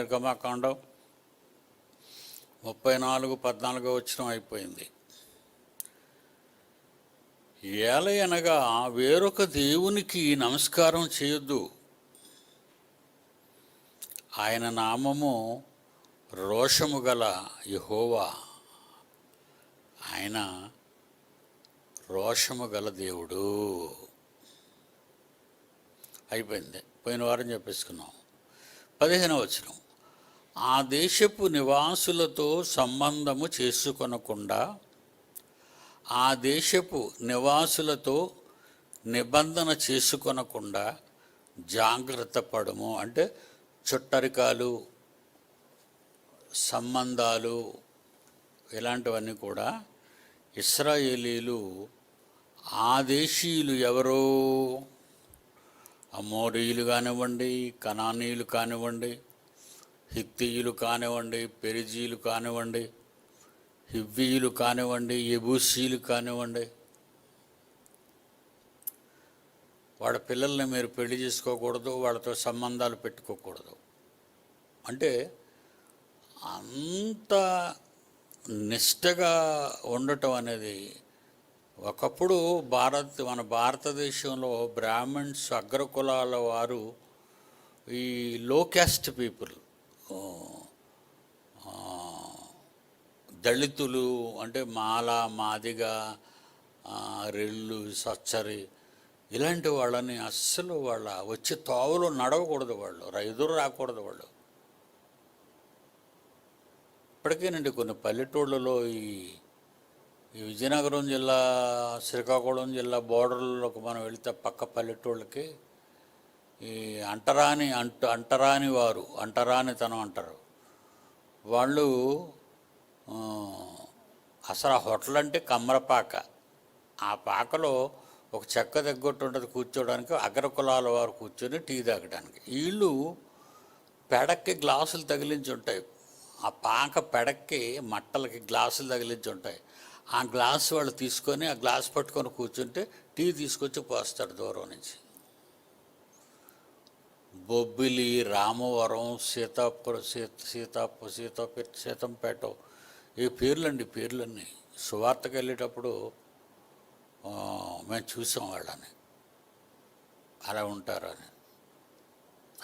నిర్గమాకాండం ముప్పై నాలుగు పద్నాలుగో వచ్చిన అయిపోయింది. ఏలయనగా వేరొక దేవునికి నమస్కారం చేయొద్దు. ఆయన నామము రోషము గల యహోవా. ఆయన రోషము గల దేవుడు. అయిపోయింది. పోయిన వారం చెప్పేసుకున్నాం. పదిహేను వచ్చినాం ఆ దేశపు నివాసులతో సంబంధము చేసుకొనకుండా ఆ దేశపు నివాసులతో నిబంధన చేసుకొనకుండా జాగ్రత్త పడము. అంటే చుట్టరికాలు సంబంధాలు ఇలాంటివన్నీ కూడా ఇస్రాయేలీలు ఆ దేశీయులు ఎవరో? అమోరీయులు కానివ్వండి కనానీయులు కానివ్వండి హిత్తీయులు కానివ్వండి పెరిజీలు కానివ్వండి హివ్వీయులు కానివ్వండి ఎబూసీలు కానివ్వండి వాళ్ళ పిల్లల్ని మీరు పెళ్ళి చేసుకోకూడదు వాళ్ళతో సంబంధాలు పెట్టుకోకూడదు. అంటే అంత నిష్టగా ఉండటం అనేది ఒకప్పుడు భారత్ మన భారతదేశంలో బ్రాహ్మణ్స్ అగ్రకులాల వారు ఈ లో క్యాస్ట్ పీపుల్. దళితులు అంటే మాల మాదిగ రెళ్ళు సచ్చరి ఇలాంటి వాళ్ళని అస్సలు వాళ్ళ వచ్చే తోవలో నడవకూడదు వాళ్ళు రైతులు రాకూడదు వాళ్ళు. ఇప్పటికేనండి కొన్ని పల్లెటూళ్ళలో ఈ ఈ విజయనగరం జిల్లా శ్రీకాకుళం జిల్లా బోర్డర్లోకి మనం వెళితే పక్క పల్లెటూళ్ళకి ఈ అంటరాని అంట అంటరాని వారు అంటరానితనం అంటారు. వాళ్ళు అసలు ఆ హోటల్ అంటే కమ్మరపాక ఆ పాకలో ఒక చెక్క తగ్గొట్టు ఉంటుంది కూర్చోడానికి అగ్రకులాల వారు కూర్చొని టీ తాగడానికి. వీళ్ళు పెడక్కి గ్లాసులు తగిలించి ఉంటాయి. ఆ పాక పెడక్కి మట్టలకి గ్లాసులు తగిలించి ఉంటాయి. ఆ గ్లాస్ వాళ్ళు తీసుకొని ఆ గ్లాస్ పట్టుకొని కూర్చుంటే టీ తీసుకొచ్చి పోస్తాడు దూరం నుంచి. బొబ్బిలి రామవరం సీతాపురం సీత సీతాపు సీతాపే సీతంపేట ఈ పేర్లండి పేర్లన్నీ. సువార్తకు వెళ్ళేటప్పుడు మేము చూసాం వాళ్ళని. అలా ఉంటారని.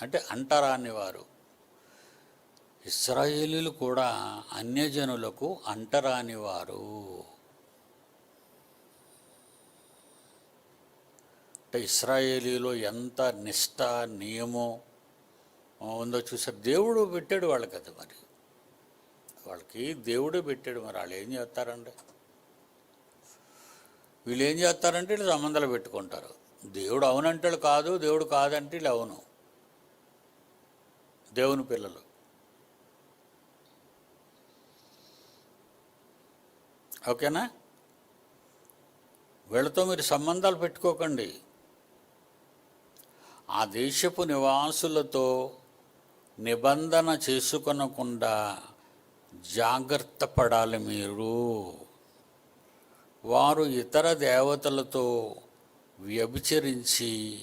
అంటే అంటారా అనేవారు ఇస్రాయేలీలు కూడా అన్యజనులకు అంటరాని అంటే ఇస్రాయేలీలో ఎంత నిష్ట నియమం ఉందో చూసారు. దేవుడు పెట్టాడు వాళ్ళకి అది మరి. వాళ్ళకి దేవుడే పెట్టాడు మరి. వాళ్ళు ఏం చేస్తారండి? వీళ్ళు ఏం చేస్తారంటే వీళ్ళు సంబంధాలు పెట్టుకుంటారు. దేవుడు అవునంటాడు కాదు దేవుడు కాదంటే వీళ్ళు అవును. దేవుని పిల్లలు. ఓకేనా? వీళ్ళతో మీరు సంబంధాలు పెట్టుకోకండి. ఆ దేశపు నివాసులతో నిబంధన చేసుకొనకుండా జాగ్రత్త పడాలి మీరు. వారు ఇతర దేవతలతో వ్యభిచరించి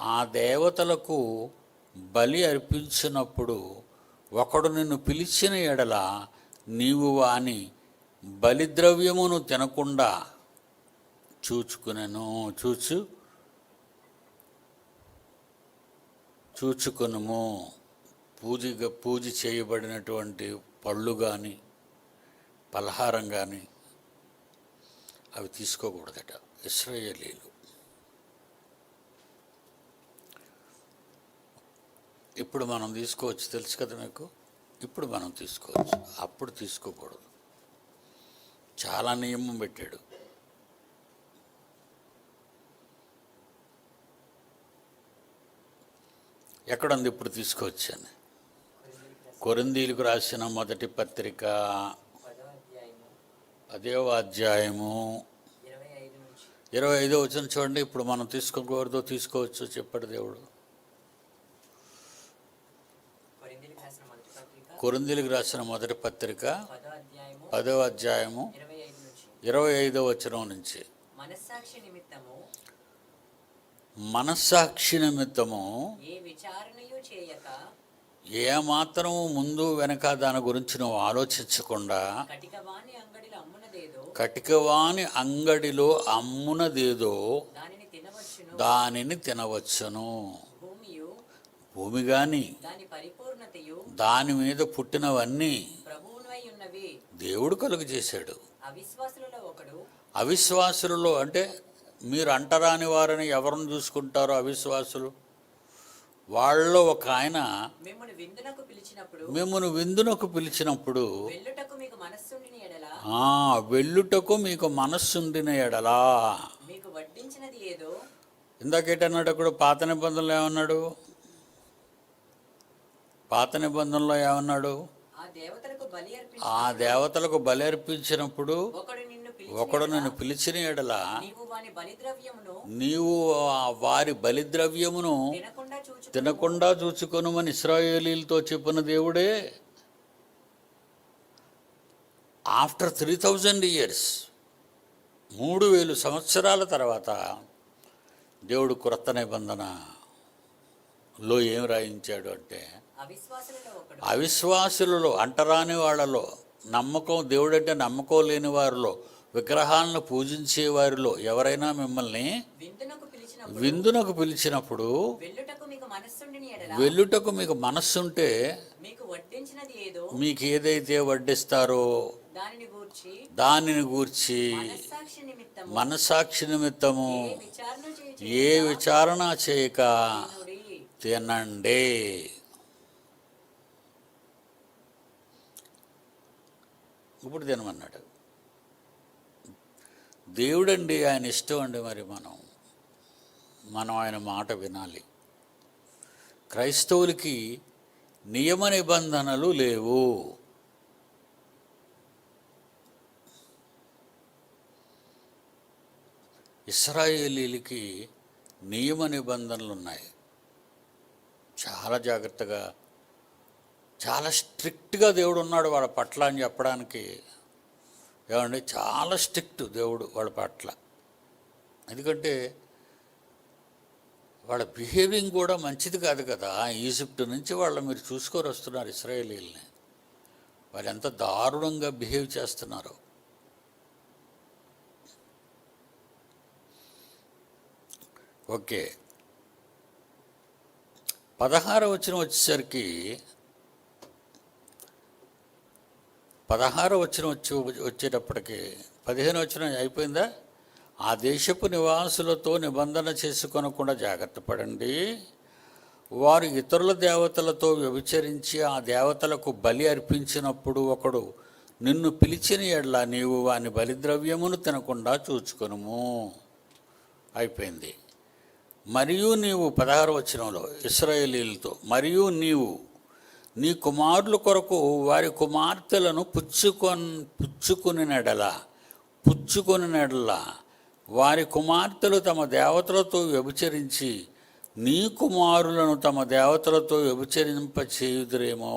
ఆ దేవతలకు బలి అర్పించినప్పుడు ఒకడు నిన్ను పిలిచిన ఎడల నీవు వాని బలిద్రవ్యమును తినకుండా చూచుకునను. చూచు. చూచుకునుము. పూజగా పూజ చేయబడినటువంటి పళ్ళు కానీ పలహారం కానీ అవి తీసుకోకూడదట. ఇస్రాయేలీలు ఇప్పుడు మనం తీసుకోవచ్చు. తెలుసు కదా మీకు? ఇప్పుడు మనం తీసుకోవచ్చు. అప్పుడు తీసుకోకూడదు. చాలా నియమం పెట్టాడు. ఎక్కడుంది ఇప్పుడు తీసుకొచ్చాను కొరిందీలకు రాసిన మొదటి పత్రిక పదవ అధ్యాయము. పదేవ అధ్యాయము ఇరవై ఐదో వచ్చిన చూడండి ఇప్పుడు మనం తీసుకోకూడదో తీసుకోవచ్చు చెప్పాడు దేవుడు. రాసిన మొదటి పత్రిక కొరిందీలకు రాసిన మొదటి పత్రిక పదవ అధ్యాయము ఇరవై ఐదు ఇరవై ఐదో వచనం నుంచి. మనస్సాక్షి నిమిత్తము మనస్సాక్షి నిమిత్తము ఏ ఏమాత్రం ముందు వెనక దాని గురించి నువ్వు ఆలోచించకుండా కటికవాణి అంగడిలో అమ్మునదేదో కటికవాని అంగడిలో అమ్మునదేదో దానిని తినవచ్చును. భూమి గాని దాని మీద పుట్టినవన్నీ దేవుడు కలుగు చేశాడు అవిశ్వాసులలో అంటే మీరు అంటరాని వారిని ఎవరిని చూసుకుంటారో అవిశ్వాసులు? వాళ్ళలో ఒక ఆయన మిమ్మల్ని విందునకు పిలిచినప్పుడు వెళ్ళుటకు మీకు మనస్సుండిన ఎడల? ఇందాకేటన్నాడు అక్కడ? పాత నిబంధనలో ఏమన్నాడు? పాత నిబంధనలో ఏమన్నాడు? ఆ దేవతలకు బలి అర్పించినప్పుడు ఒకడు నిన్ను పిలిచిన ఎడల నీవు వారి బలిద్రవ్యమును తినకుండా చూచు తినకుండా చూచుకొనుమని ఇస్రాయేలీలతో చెప్పిన దేవుడే. ఆఫ్టర్ త్రీ థౌజండ్ ఇయర్స్ మూడు వేలు సంవత్సరాల తర్వాత దేవుడు క్రొత్త నిబంధనలో ఏం రాయించాడు అంటే అవిశ్వాసులలో అంటరాని వాళ్ళలో నమ్మకం దేవుడంటే నమ్మకం లేని వారిలో విగ్రహాలను పూజించే వారిలో ఎవరైనా మిమ్మల్ని విందునకు పిలిచిన విందునకు పిలిచినప్పుడు వెళ్ళుటకు మీకు మనస్సుంటే మీకు ఏదైతే వడ్డిస్తారో దానిని గూర్చి మనస్సాక్షి నిమిత్తము మనసాక్షి నిమిత్తము ఏ విచారణ చేయక. తినండి. ఇప్పుడు తినమన్నాడు. దేవుడండి ఆయన ఇష్టం అండి మరి మనం. మనం ఆయన మాట వినాలి. క్రైస్తవులకి నియమ నిబంధనలు లేవు. ఇస్రాయేలీలకి నియమ నిబంధనలు ఉన్నాయి. చాలా జాగ్రత్తగా చాలా స్ట్రిక్ట్గా దేవుడు ఉన్నాడు వాళ్ళ పట్ల అని చెప్పడానికి ఏమండి? చాలా స్ట్రిక్ట్ దేవుడు వాళ్ళ పట్ల. ఎందుకంటే వాళ్ళ బిహేవింగ్ కూడా మంచిది కాదు కదా. ఈజిప్ట్ నుంచి వాళ్ళు మీరు చూసుకొని వస్తున్నారు ఇస్రాయేలీల్ని. వాళ్ళు ఎంత దారుణంగా బిహేవ్ చేస్తున్నారు. ఓకే. పదహారు వచ్చిన వచ్చేసరికి పదహారు వచ్చిన వచ్చి వచ్చేటప్పటికి పదిహేను వచ్చిన అయిపోయిందా? ఆ దేశపు నివాసులతో నిబంధన చేసుకొనకుండా జాగ్రత్త పడండి. వారు ఇతరుల దేవతలతో వ్యభిచరించి ఆ దేవతలకు బలి అర్పించినప్పుడు ఒకడు నిన్ను పిలిచిన ఎడ్ల నీవు వాని బలిద్రవ్యమును తినకుండా చూచుకొనుము. అయిపోయింది. మరియు నీవు పదహారు వచనంలో ఇస్రాయేలీలతో మరియు నీవు నీ కుమారుల కొరకు వారి కుమార్తెలను పుచ్చుకొని పుచ్చుకుని నెడల పుచ్చుకొని నెడల వారి కుమార్తెలు తమ దేవతలతో వ్యభిచరించి నీ కుమారులను తమ దేవతలతో వ్యభిచరింప చేయుదురేమో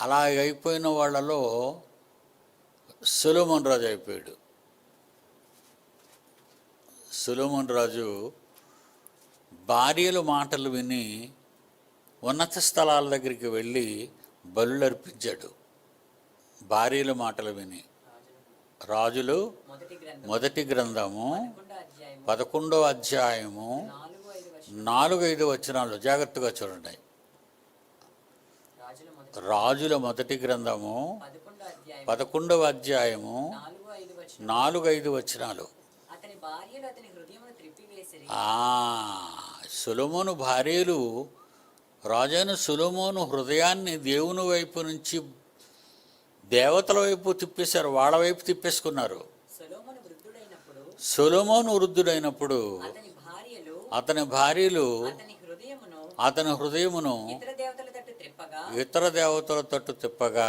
అలా అయిపోయిన వాళ్ళలో సులోమన్ రాజు అయిపోయాడు. సులోమన్ రాజు భార్యల మాటలు విని ఉన్నత స్థలాల దగ్గరికి వెళ్ళి బలులు అర్పించాడు భార్యల మాటలు విని. రాజులు మొదటి గ్రంథం మొదటి గ్రంథము పదకొండో అధ్యాయము నాలుగు ఐదు వచనాలు. జాగ్రత్తగా చూడండి. రాజుల మొదటి గ్రంథము పదకొండవ అధ్యాయము నాలుగు ఐదు వచనాలు. సులమోను భార్యలు రాజైన సులమోను హృదయాన్ని దేవుని వైపు నుంచి దేవతల వైపు తిప్పేశారు వాళ్ళ వైపు తిప్పేసుకున్నారు. సొలొమోను వృద్ధుడైనప్పుడు అతని భార్యలు అతని హృదయమును ఇతర దేవతల తట్టు తిప్పగా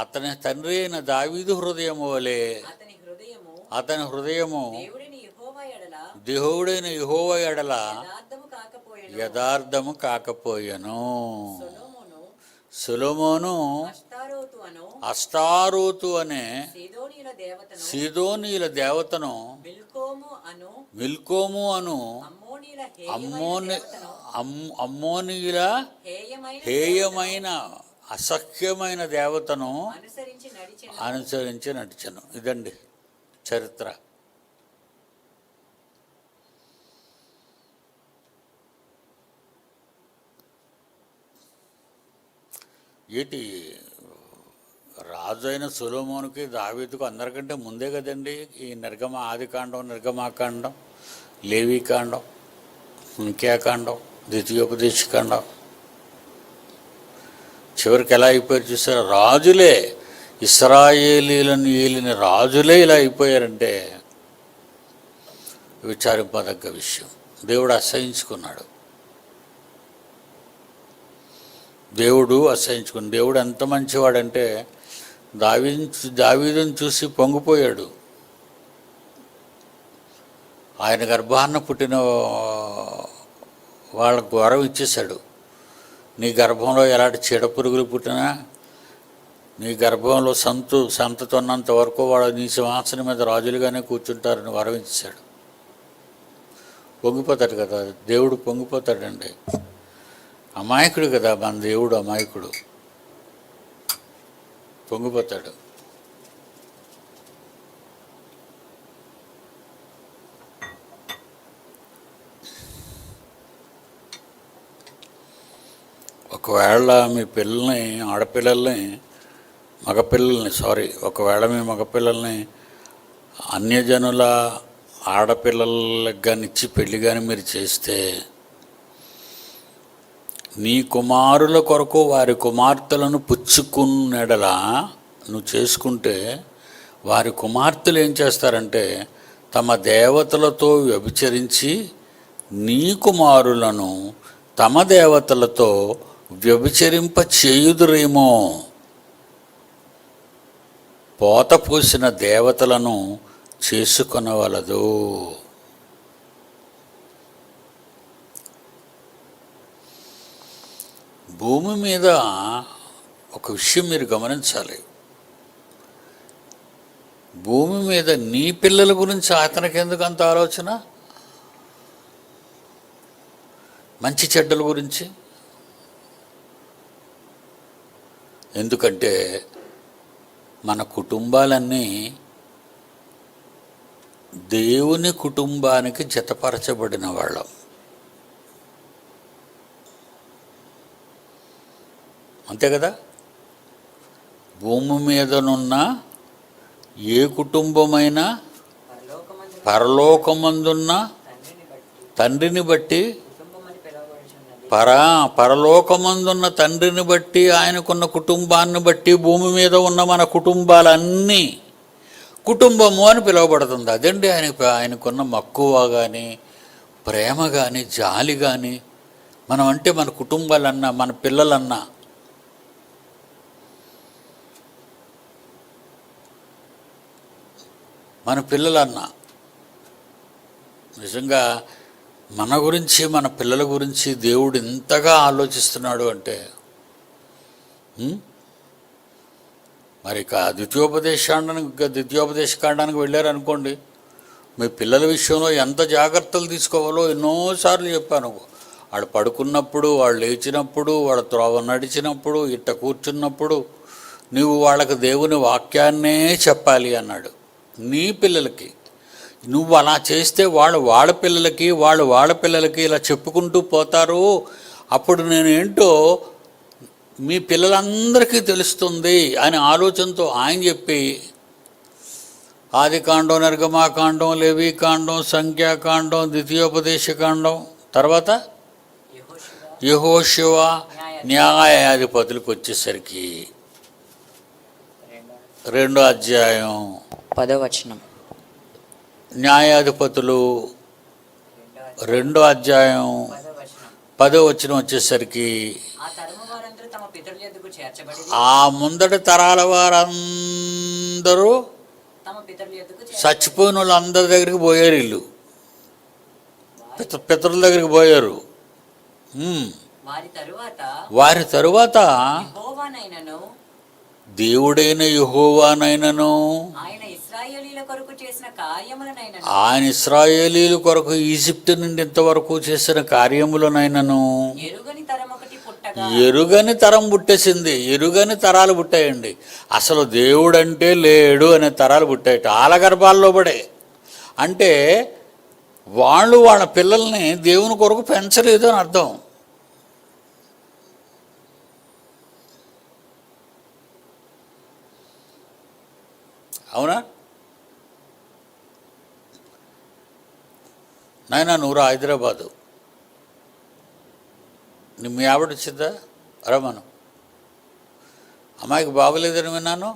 అతని తండ్రి అయిన దావీదు హృదయము వలె అతని హృదయము దేవుడిని యెహోవా ఎడల యథార్థము కాకపోయెను. సొలొమోను అష్టారోతు అను సీదోనీల దేవతను మిల్కోము అను అమ్మోని అమ్- అమ్మోనీల హేయమైన అసహ్యమైన దేవతను అనుసరించి నడిచను. ఇదండి చరిత్ర. ఏంటి రాజు అయిన సులోమోనికి దావీదుకు అందరికంటే ముందే కదండి ఈ నిర్గమ ఆదికాండం నిర్గమాకాండం లేవీకాండం ఇంకేకాండం ద్వితీయోపదేశకాండం. చివరికి ఎలా అయిపోయారు చూసారా? రాజులే ఇస్రాయేలీలను ఏలిన రాజులే ఇలా అయిపోయారంటే విచారింపదగ్గ విషయం. దేవుడు అసహించుకున్నాడు దేవుడు అసహించుకుని దేవుడు ఎంత మంచివాడంటే దావీ దావీదుని చూసి పొంగిపోయాడు. ఆయన గర్భాన్న పుట్టిన వాళ్ళకు గౌరవం ఇచ్చేశాడు. నీ గర్భంలో ఎలాంటి చీడ పురుగులు పుట్టినా నీ గర్భంలో సంతు సంతతో ఉన్నంత వరకు వాడు నీ సింహాసనం మీద రాజులుగానే కూర్చుంటారని వరవించాడు పొంగిపోతాడు కదా దేవుడు పొంగిపోతాడండి. అమాయకుడు కదా మన దేవుడు అమాయకుడు. పొంగిపోతాడు. ఒకవేళ మీ పిల్లల్ని ఆడపిల్లల్ని మగపిల్లల్ని సారీ ఒకవేళ మీ మగపిల్లల్ని అన్యజనుల ఆడపిల్లలకు కానీ ఇచ్చి పెళ్ళి కానీ మీరు చేస్తే నీ కుమారుల కొరకు వారి కుమార్తెలను పుచ్చుకున్నెడలా నువ్వు చేసుకుంటే వారి కుమార్తెలు ఏం చేస్తారంటే తమ దేవతలతో వ్యభిచరించి నీ కుమారులను తమ దేవతలతో వ్యభిచరింప చేయుదురేమో పోత పూసిన దేవతలను చేసుకొనవలదు. భూమి మీద ఒక విషయం మీరు గమనించాలి. భూమి మీద నీ పిల్లల గురించి అతనికి ఎందుకు అంత ఆలోచన? మంచి చెడ్డల గురించి? ఎందుకంటే మన కుటుంబాలన్నీ దేవుని కుటుంబానికి జతపరచబడిన వాళ్ళం. అంతే కదా? భూమి మీదనున్న ఏ కుటుంబమైనా పరలోకమందున్న తండ్రిని బట్టి తండ్రిని బట్టి పరలోకమందున్న తండ్రిని బట్టి ఆయనకున్న కుటుంబాన్ని బట్టి భూమి మీద ఉన్న మన కుటుంబాలన్నీ కుటుంబము అని పిలువబడుతుంది. అదండి ఆయన ఆయనకున్న మక్కువ కానీ ప్రేమ కానీ జాలి కానీ మనం అంటే మన కుటుంబాలన్నా మన పిల్లలన్నా మన పిల్లలన్నా. నిజంగా మన గురించి మన పిల్లల గురించి దేవుడు ఇంతగా ఆలోచిస్తున్నాడు అంటే మరి ఇక ద్వితీయోపదేశానికి ద్వితీయోపదేశ కాండానికి వెళ్ళారనుకోండి మీ పిల్లల విషయంలో ఎంత జాగ్రత్తలు తీసుకోవాలో ఎన్నోసార్లు చెప్పాను. వాళ్ళు పడుకున్నప్పుడు వాళ్ళు లేచినప్పుడు వాళ్ళ త్రోవ నడిచినప్పుడు ఇట్ట కూర్చున్నప్పుడు నీవు వాళ్ళకి దేవుని వాక్యాన్నే చెప్పాలి అన్నాడు. నీ పిల్లలకి. నువ్వు అలా చేస్తే వాళ్ళు వాళ్ళ పిల్లలకి వాళ్ళు వాళ్ళ పిల్లలకి ఇలా చెప్పుకుంటూ పోతారు. అప్పుడు నేనేంటో మీ పిల్లలందరికీ తెలుస్తుంది అనే ఆలోచనతో ఆయన చెప్పి ఆదికాండం నిర్గమాకాండం లేవీకాండం సంఖ్యాకాండం ద్వితీయోపదేశకాండం తర్వాత యహోశివ న్యాయాధిపతులకు వచ్చేసరికి రెండో అధ్యాయం. పదో వచనం న్యాయాధిపతులు రెండో అధ్యాయం పదో వచనం వచ్చిన వచ్చేసరికి ఆ తరము వారందరూ తమ పితరుల యొద్దకు చేర్చబడి ఆ ముందటి తరాల వారందరూ చచ్చిపోయిన వాళ్ళందరి దగ్గరికి పోయారు వీళ్ళు. పిత పితరుల దగ్గరికి పోయారు. వారి తరువాత వారి తరువాత యెహోవానైనను దేవుడైన యహోవానైనను ఆయన ఆయన ఇస్రాయేలీల కొరకు ఈజిప్ట్ నుండి ఇంతవరకు చేసిన కార్యములనైనను ఎరుగని తరం పుట్టేసింది. ఎరుగని తరాలు పుట్టాయండి. అసలు దేవుడంటే లేడు అనే తరాలు పుట్టాయట. ఆల గర్భాల్లో పడే. అంటే వాళ్ళు వాళ్ళ పిల్లల్ని దేవుని కొరకు పెంచలేదు అని అర్థం. అవునా? నాయన నూరా హైదరాబాదు. నీ మీ ఆవిడ వచ్చిందా? రమ్మను అమ్మాయికి బాగోలేదని విన్నాను.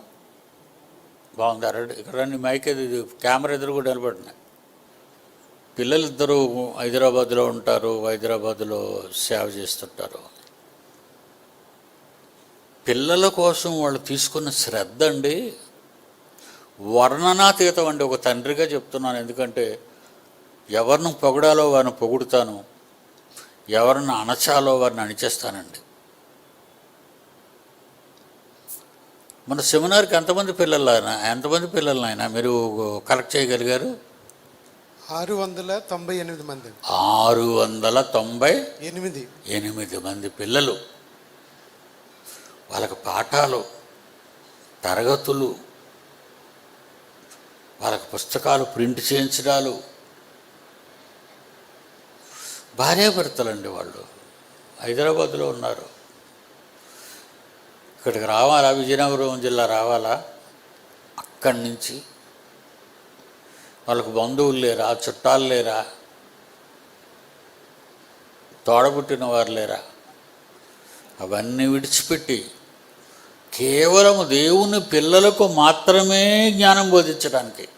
బాగుంది అరడు. ఇక్కడ నీ మైక్ ఇది కెమెరా ఎదురు కూడా నిలబడినాయి పిల్లలు ఇద్దరు హైదరాబాద్లో ఉంటారు హైదరాబాద్లో సేవ చేస్తుంటారు. పిల్లల కోసం వాళ్ళు తీసుకున్న శ్రద్ధ అండి. వర్ణనాతీతం అండి ఒక తండ్రిగా చెప్తున్నాను. ఎందుకంటే ఎవరిని పొగడాలో వారిని పొగుడుతాను ఎవరిని అణచాలో వారిని అణిచేస్తానండి. మన సెమినార్కి ఎంతమంది పిల్లలు ఆయన? ఎంతమంది పిల్లలు ఆయన? మీరు కలెక్ట్ చేయగలిగారు? ఆరు వందల తొంభై ఎనిమిది మంది. ఆరు వందల తొంభై ఎనిమిది. ఎనిమిది మంది పిల్లలు. వాళ్ళకి పాఠాలు తరగతులు వాళ్ళకి పుస్తకాలు ప్రింట్ చేయించడాలు భార్యాభర్తలండి వాళ్ళు హైదరాబాద్లో ఉన్నారు. ఇక్కడికి రావాలా? విజయనగరం జిల్లా రావాలా? అక్కడి నుంచి. వాళ్ళకు బంధువులు లేరా? చుట్టాలు లేరా? తోడబుట్టిన వారు లేరా? అవన్నీ విడిచిపెట్టి కేవలం దేవుని పిల్లలకు మాత్రమే జ్ఞానం బోధించడానికి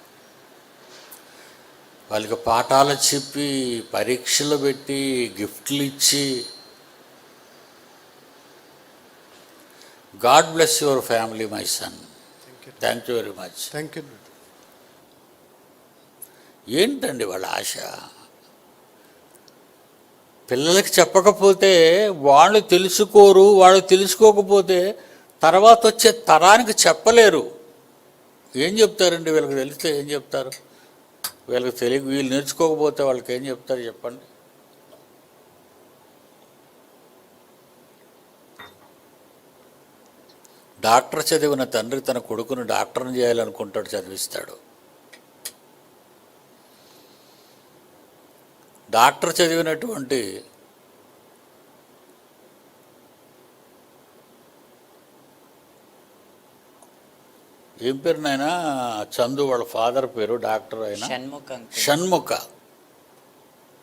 వాళ్ళకి పాఠాలు చెప్పి పరీక్షలు పెట్టి గిఫ్ట్లు ఇచ్చి. God bless your family my son thank you very much thank you ఏంటండి వాళ్ళ ఆశ? పిల్లలకి చెప్పకపోతే వాళ్ళు తెలుసుకోరు వాళ్ళు తెలుసుకోకపోతే తర్వాత వచ్చే తరానికి చెప్పలేరు. ఏం చెప్తారండి వీళ్ళకి తెలిస్తే ఏం చెప్తారు? వీళ్ళకి తెలియ వీళ్ళు నేర్చుకోకపోతే వాళ్ళకి ఏం చెప్తారు చెప్పండి. డాక్టర్ చదివిన తండ్రి తన కొడుకును డాక్టర్ని చేయాలనుకుంటాడు చదివిస్తాడు. డాక్టర్ చదివినటువంటి ఏం పేరు నాయన? చందు వాళ్ళ ఫాదర్ పేరు డాక్టర్ అయిన. షణ్ముఖం షణ్ముఖ.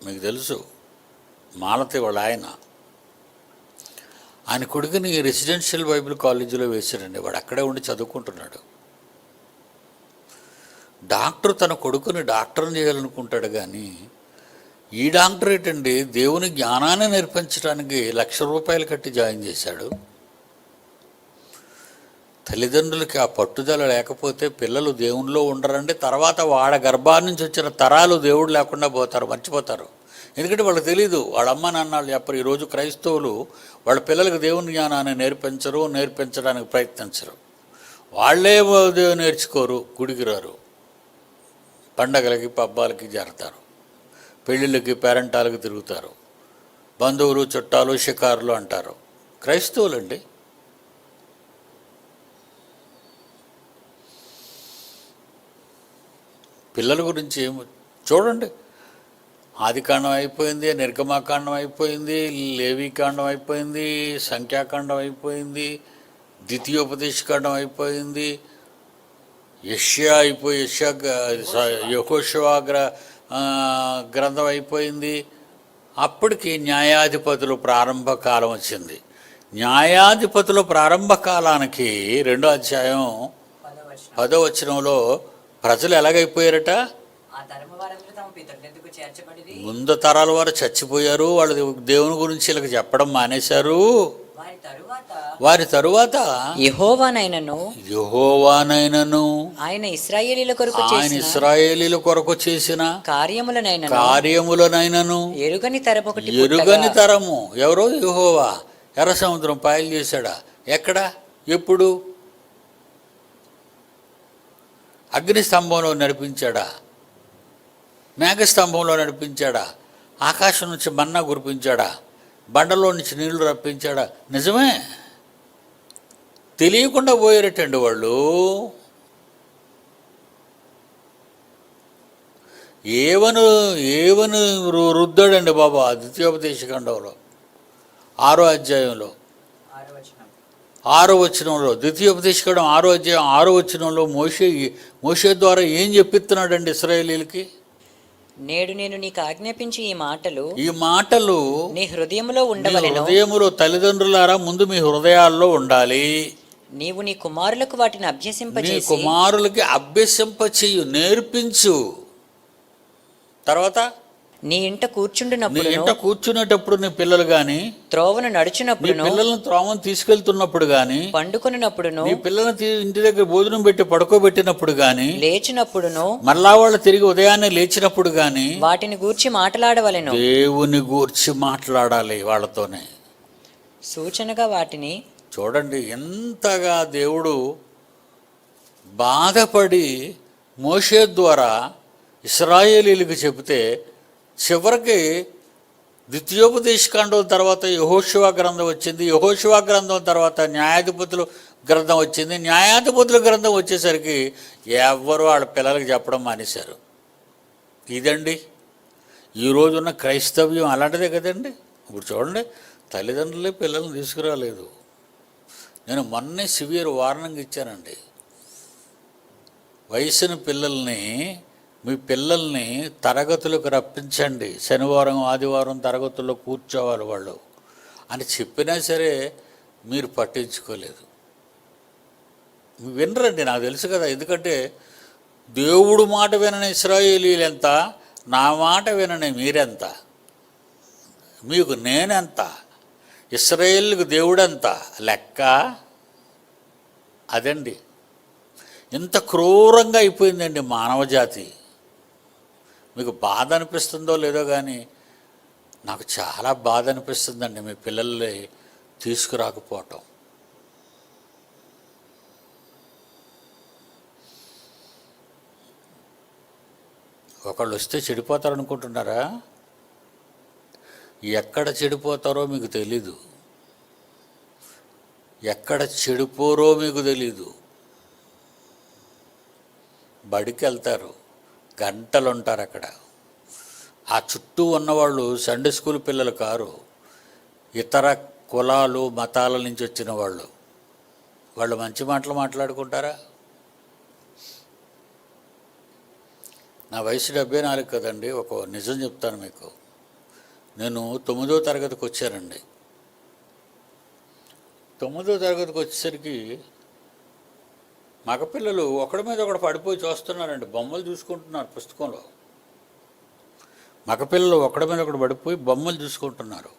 మీకు తెలుసు మాలతి వాళ్ళ ఆయన. ఆయన కొడుకుని రెసిడెన్షియల్ బైబిల్ కాలేజీలో వేశారండి. వాడు అక్కడే ఉండి చదువుకుంటున్నాడు. డాక్టర్ తన కొడుకుని డాక్టర్ని చేయాలనుకుంటాడు కానీ ఈ డాక్టర్ ఏంటండి దేవుని జ్ఞానాన్ని నేర్పించడానికి లక్ష రూపాయలు కట్టి జాయిన్ చేశాడు. తల్లిదండ్రులకి ఆ పట్టుదల లేకపోతే పిల్లలు దేవునిలో ఉండరండి. తర్వాత వాళ్ళ గర్భాన్ని నుంచి వచ్చిన తరాలు దేవుడు లేకుండా పోతారు మర్చిపోతారు. ఎందుకంటే వాళ్ళకి తెలియదు వాళ్ళ అమ్మ నాన్న వాళ్ళు చెప్పరు ఈరోజు క్రైస్తవులు వాళ్ళ పిల్లలకు దేవుని జ్ఞానాన్ని నేర్పించరు నేర్పించడానికి ప్రయత్నించరు. వాళ్ళే దేవుని నేర్చుకోరు గుడికి రారు పండగలకి పబ్బాలకి చేరతారు. పెళ్ళిళ్ళకి పేరెంటాలకి తిరుగుతారు. బంధువులు చుట్టాలు షికారులు అంటారు. క్రైస్తవులండి. పిల్లల గురించి చూడండి. ఆదికాండం అయిపోయింది నిర్గమాకాండం అయిపోయింది లేవీకాండం అయిపోయింది సంఖ్యాకాండం అయిపోయింది ద్వితీయోపదేశకాండం అయిపోయింది యష్యా అయిపోయి యష్యా యహోషవా గ్ర గ్రంథం అయిపోయింది. అప్పటికి న్యాయాధిపతులు ప్రారంభ కాలం వచ్చింది. న్యాయాధిపతుల ప్రారంభ కాలానికి రెండో అధ్యాయం పదవచనంలో వచనంలో ప్రజలు ఎలాగైపోయారట? ముందు తరాల వారు చచ్చిపోయారు వాళ్ళు దేవుని గురించి వీళ్ళకి చెప్పడం మానేశారు. వారి తరువాత? వారి తరువాత? యహోవానైనను. యహోవానైనను. ఆయన ఇస్రాయేలీల కొరకు ఆయన చేసిన ఇస్రాయేలీల కొరకు చేసిన కార్యములనైనను. కార్యములనైనను. ఎరుగని తరమొకటి ఎరుగని తరము. ఎవరో యహోవా? ఎర్ర సముద్రం పాయలు చేశాడా? ఎక్కడ? ఎప్పుడు? అగ్నిస్తంభంలో నడిపించాడా? మేఘస్తంభంలో నడిపించాడా? ఆకాశం నుంచి మన్నా కురిపించాడా? బండలో నుంచి నీళ్ళు రప్పించాడా? నిజమే. తెలియకుండా పోయారటండి వాళ్ళు. ఏవను ఏవను రుద్దాడండి బాబా ద్వితీయోపదేశ ఖండంలో. ఆరో అధ్యాయంలో. ఆరో వచనంలో ద్వితీయోపదేశ ఖండం ఆరో అధ్యాయం ఆరో వచనంలో మోషే మోషే ద్వారా ఏం చెప్పిస్తున్నాడండి ఇస్రాయేలీలకి? నేడు నేను నీకు ఆజ్ఞాపించి ఈ మాటలు ఈ మాటలు నీ హృదయములో మీ ఉండవలెను. హృదయములో తల్లిదండ్రులారా ముందు మీ హృదయాల్లో ఉండాలి. నీవు నీ కుమారులకు వాటిని నీ అభ్యసింపజేసి కుమారులకి అభ్యసింప చెయ్యు నేర్పించు. తర్వాత నీ ఇంట నీ కూర్చుండునప్పుడు ఇంట కూర్చునేటప్పుడు నీ పిల్లలు గాని త్రోవను నీ నడుచునప్పుడును పిల్లలను త్రోమను తీసుకెళ్తున్నప్పుడు గాని పండుకొనున్నప్పుడును నీ పిల్లల్ని ఇంటి దగ్గర భోజనం పెట్టి పడుకోబెట్టినప్పుడు గాని లేచినప్పుడును మళ్ళా వాళ్ళు తిరిగి ఉదయాన్నే లేచినప్పుడు గాని వాటిని గూర్చి మాట్లాడవలెను. దేవుని గూర్చి మాట్లాడాలి వాళ్ళతోనే. సూచనగా వాటిని చూడండి ఎంతగా దేవుడు బాధపడి మోషే ద్వారా ఇస్రాయేలీలకు చెబితే చివరికి ద్వితీయోపదేశకాండం తర్వాత యహోశివా గ్రంథం వచ్చింది. యహోశివా గ్రంథం తర్వాత న్యాయాధిపతులు గ్రంథం వచ్చింది. న్యాయాధిపతుల గ్రంథం వచ్చేసరికి ఎవ్వరు వాళ్ళ పిల్లలకి చెప్పడం మానేశారు. ఇదండి. ఈ రోజున్న క్రైస్తవ్యం అలాంటిదే కదండి. ఇప్పుడు చూడండి తల్లిదండ్రులే పిల్లల్ని తీసుకురాలేదు. నేను మొన్నే సివియర్ వార్నింగ్ ఇచ్చానండి. వయసున పిల్లల్ని మీ పిల్లల్ని తరగతులకు రప్పించండి. శనివారం ఆదివారం తరగతుల్లో కూర్చోవాలి వాళ్ళు. అని చెప్పినా సరే మీరు పట్టించుకోలేదు. వినరండి నాకు తెలుసు కదా. ఎందుకంటే దేవుడు మాట వినని ఇస్రాయేలీలెంత? నా మాట వినని మీరెంత? మీకు నేనెంత? ఇస్రాయేల్కి దేవుడెంత? లెక్క? అదండి. ఇంత క్రూరంగా అయిపోయిందండి మానవ జాతి. మీకు బాధ అనిపిస్తుందో లేదో కానీ నాకు చాలా బాధ అనిపిస్తుందండి మీ పిల్లల్ని తీసుకురాకపోవటం. ఒకళ్ళు వస్తే చెడిపోతారు అనుకుంటున్నారా ఎక్కడ చెడిపోతారో మీకు తెలీదు. ఎక్కడ చెడిపోరో మీకు తెలీదు. బడికి వెళ్తారు గంటలు ఉంటారు అక్కడ. ఆ చుట్టూ ఉన్నవాళ్ళు సండే స్కూల్ పిల్లలు కారు ఇతర కులాలు మతాల నుంచి వచ్చిన వాళ్ళు. వాళ్ళు మంచి మాటలు మాట్లాడుకుంటారా? నా వయసు డెబ్బై నాలుగు కదండి ఒక నిజం చెప్తాను మీకు. నేను తొమ్మిదో తరగతికి వచ్చానండి. తొమ్మిదో తరగతికి వచ్చేసరికి మగపిల్లలు ఒకడి మీద ఒకడు పడిపోయి చూస్తున్నారండి. బొమ్మలు చూసుకుంటున్నారు పుస్తకంలో. మగపిల్లలు ఒకడి మీద ఒకడు పడిపోయి బొమ్మలు చూసుకుంటున్నారు.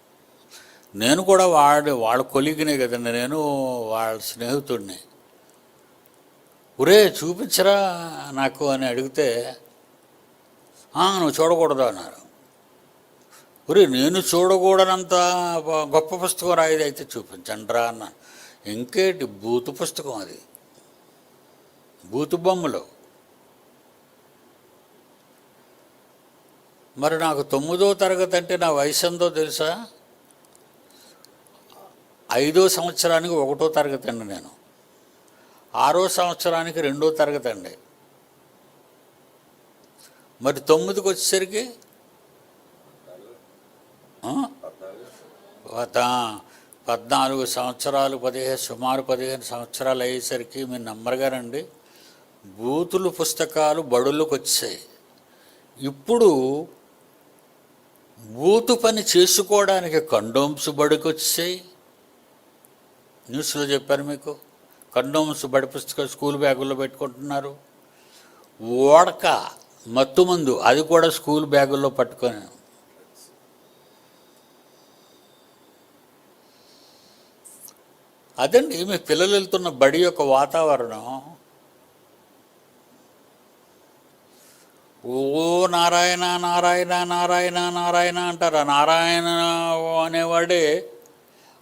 నేను కూడా వాడి వాళ్ళ కొలిగినే కదండి. నేను వాళ్ళ స్నేహితుడిని. ఒరే చూపించరా నాకు అని అడిగితే "ఆ, నువ్వు చూడకూడదు అన్నారు. ఒరే నేను చూడకూడనంత గొప్ప పుస్తకం రాయిది అయితే చూపించండి రా అన్న ఇంకేంటి బూతు పుస్తకం అది. బూతుబొమ్మలు మరి నాకు తొమ్మిదో తరగతి అంటే నా వయసు ఎంతో తెలుసా? ఐదో సంవత్సరానికి ఒకటో తరగతి అండి నేను. ఆరో సంవత్సరానికి రెండో తరగతి అండి. మరి తొమ్మిదికి వచ్చేసరికి? పద్నాలుగు సంవత్సరాలు పదిహేను సుమారు పదిహేను సంవత్సరాలు అయ్యేసరికి మీ నెంబర్ గారండి. బూతులు పుస్తకాలు బడులకు వచ్చాయి ఇప్పుడు బూతు పని చేసుకోవడానికి కండోమ్స్ బడికి వచ్చాయి న్యూస్లో చెప్పాను మీకు కండోమ్స్ బడి పుస్తకాలు స్కూల్ బ్యాగుల్లో పెట్టుకుంటున్నారు. ఓడక మత్తుమందు అది కూడా స్కూల్ బ్యాగుల్లో పట్టుకొని. అదండి మీ పిల్లలు వెళ్తున్న బడి యొక్క వాతావరణం. ఓ నారాయణ నారాయణ నారాయణ నారాయణ అంటారు. ఆ నారాయణ అనేవాడే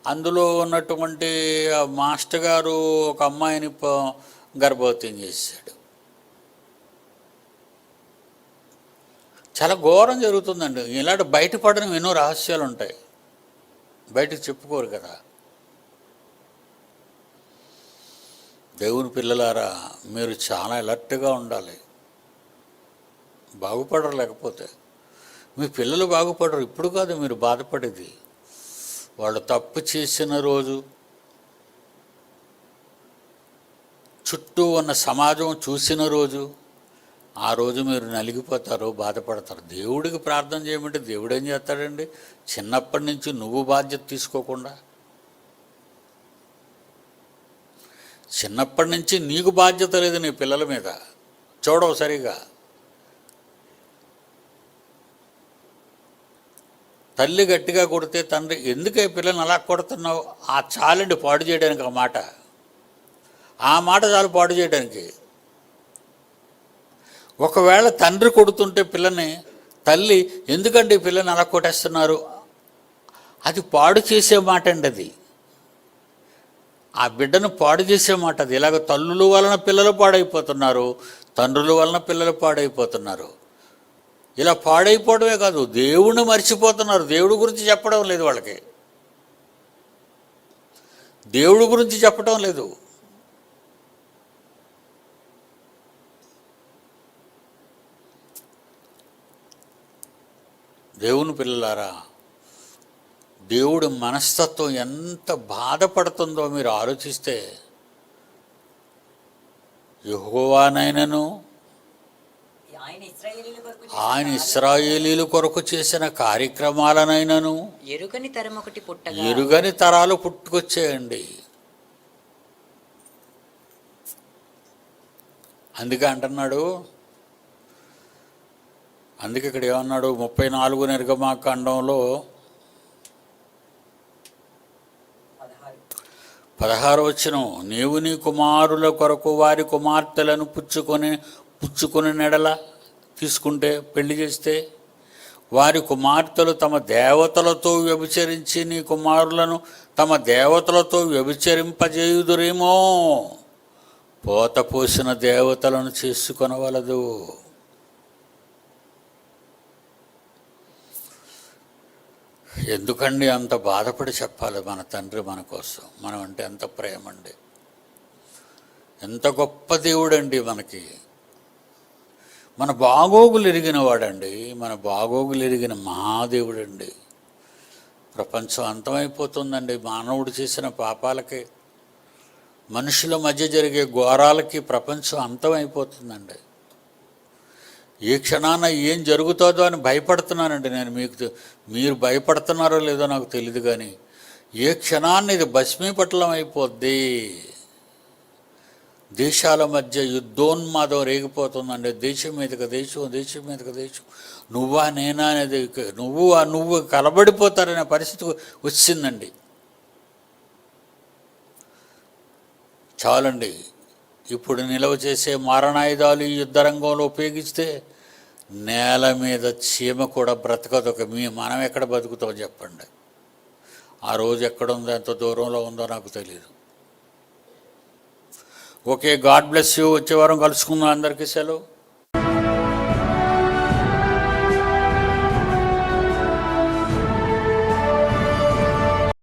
అందులో ఉన్నటువంటి మాస్టర్ గారు ఒక అమ్మాయిని ప- గర్భవతిని చేశాడు. చాలా ఘోరం జరుగుతుందండి. ఇలాంటి బయటపడడం ఎన్నో రహస్యాలు ఉంటాయి. బయటకు చెప్పుకోరు కదా. దేవుని పిల్లలారా మీరు చాలా అలర్ట్గా ఉండాలి. బాగుపడరు లేకపోతే మీ పిల్లలు బాగుపడరు. ఇప్పుడు కాదు మీరు బాధపడేది. వాళ్ళు తప్పు చేసిన రోజు చుట్టూ ఉన్న సమాజం చూసిన రోజు ఆ రోజు మీరు నలిగిపోతారు బాధపడతారు. దేవుడికి ప్రార్థన చేయమంటే దేవుడు ఏం చేస్తాడండి? చిన్నప్పటి నుంచి నువ్వు బాధ్యత తీసుకోకుండా. చిన్నప్పటి నుంచి నీకు బాధ్యత లేదు నీ పిల్లల మీద. చూడవు సరిగా. తల్లి గట్టిగా కొడితే తండ్రి ఎందుకే పిల్లల్ని అలా కొడుతున్నావు? ఆ చాలండి పాడు చేయడానికి ఆ మాట. ఆ మాట చాలు పాడు చేయడానికి. ఒకవేళ తండ్రి కొడుతుంటే పిల్లని తల్లి ఎందుకండి పిల్లని అలా కొట్టేస్తున్నారు? అది పాడు చేసే మాట అండి అది. ఆ బిడ్డను పాడు చేసే మాట అది. ఇలాగ తల్లుల వలన పిల్లలు పాడైపోతున్నారు తండ్రుల వలన పిల్లలు పాడైపోతున్నారు. ఇలా పాడైపోవడమే కాదు దేవుణ్ణి మర్చిపోతున్నారు. దేవుడి గురించి చెప్పడం లేదు వాళ్ళకి. దేవుడి గురించి చెప్పడం లేదు. దేవుని పిల్లలారా దేవుడి మనస్తత్వం ఎంత బాధపడుతుందో మీరు ఆలోచిస్తే యెహోవానైనను ఆయన ఆయన ఇస్రాయేలీల కొరకు చేసిన కార్యక్రమాలనైనను ఎరుకని తరం ఒకటి పుట్టగా ఎరుగని తరాలు పుట్టుకొచ్చేయండి. అందుకే అంటున్నాడు అందుకే ఇక్కడ ఏమన్నాడు ముప్పై నాలుగు నిర్గమాకాండంలో వచ్చిన నీవు నీ కుమారుల కొరకు వారి కుమార్తెలను పుచ్చుకొని పుచ్చుకొని నెడల? తీసుకుంటే పెళ్ళి చేస్తే వారి కుమార్తెలు తమ దేవతలతో వ్యభిచరించి నీ కుమారులను తమ దేవతలతో వ్యభిచరింపజేయుదురేమో. పోత పోసిన దేవతలను చేసుకొనవలదు. ఎందుకండి అంత బాధపడి చెప్పాలి మన తండ్రి మన కోసం? మనం అంటే ఎంత ప్రేమ అండి ఎంత గొప్ప దేవుడండి మనకి. మన బాగోగులు ఎరిగిన వాడండి మన బాగోగులు ఎరిగిన మహాదేవుడండి. ప్రపంచం అంతమైపోతుందండి మానవుడు చేసిన పాపాలకి. మనుషుల మధ్య జరిగే ఘోరాలకి ప్రపంచం అంతమైపోతుందండి. ఏ క్షణాన ఏం జరుగుతుందో అని భయపడుతున్నానండి నేను. మీకు మీరు భయపడుతున్నారో లేదో నాకు తెలియదు కానీ ఏ క్షణాన్ని ఇది భస్మీపట్లం అయిపోద్ది దేశాల మధ్య యుద్ధోన్మాదం రేగిపోతుందండి దేశం మీదకి దేశం దేశం మీదకి దేశం. నువ్వా నేనా అనేది నువ్వు ఆ నువ్వు కలబడిపోతారనే పరిస్థితి వచ్చిందండి. చాలండి. ఇప్పుడు నిలవ చేసే మారణాయుధాలు ఈ యుద్ధరంగంలో ఉపయోగిస్తే నేల మీద చీమ కూడా బ్రతకదు. ఒక మీ మనం ఎక్కడ బతుకుతాం చెప్పండి. ఆ రోజు ఎక్కడ ఉందో ఎంత దూరంలో ఉందో నాకు తెలియదు ఓకే గాడ్ బ్లెస్ యూ. వచ్చే వారం కలుసుకుందాం అందరికీ. సెలవు.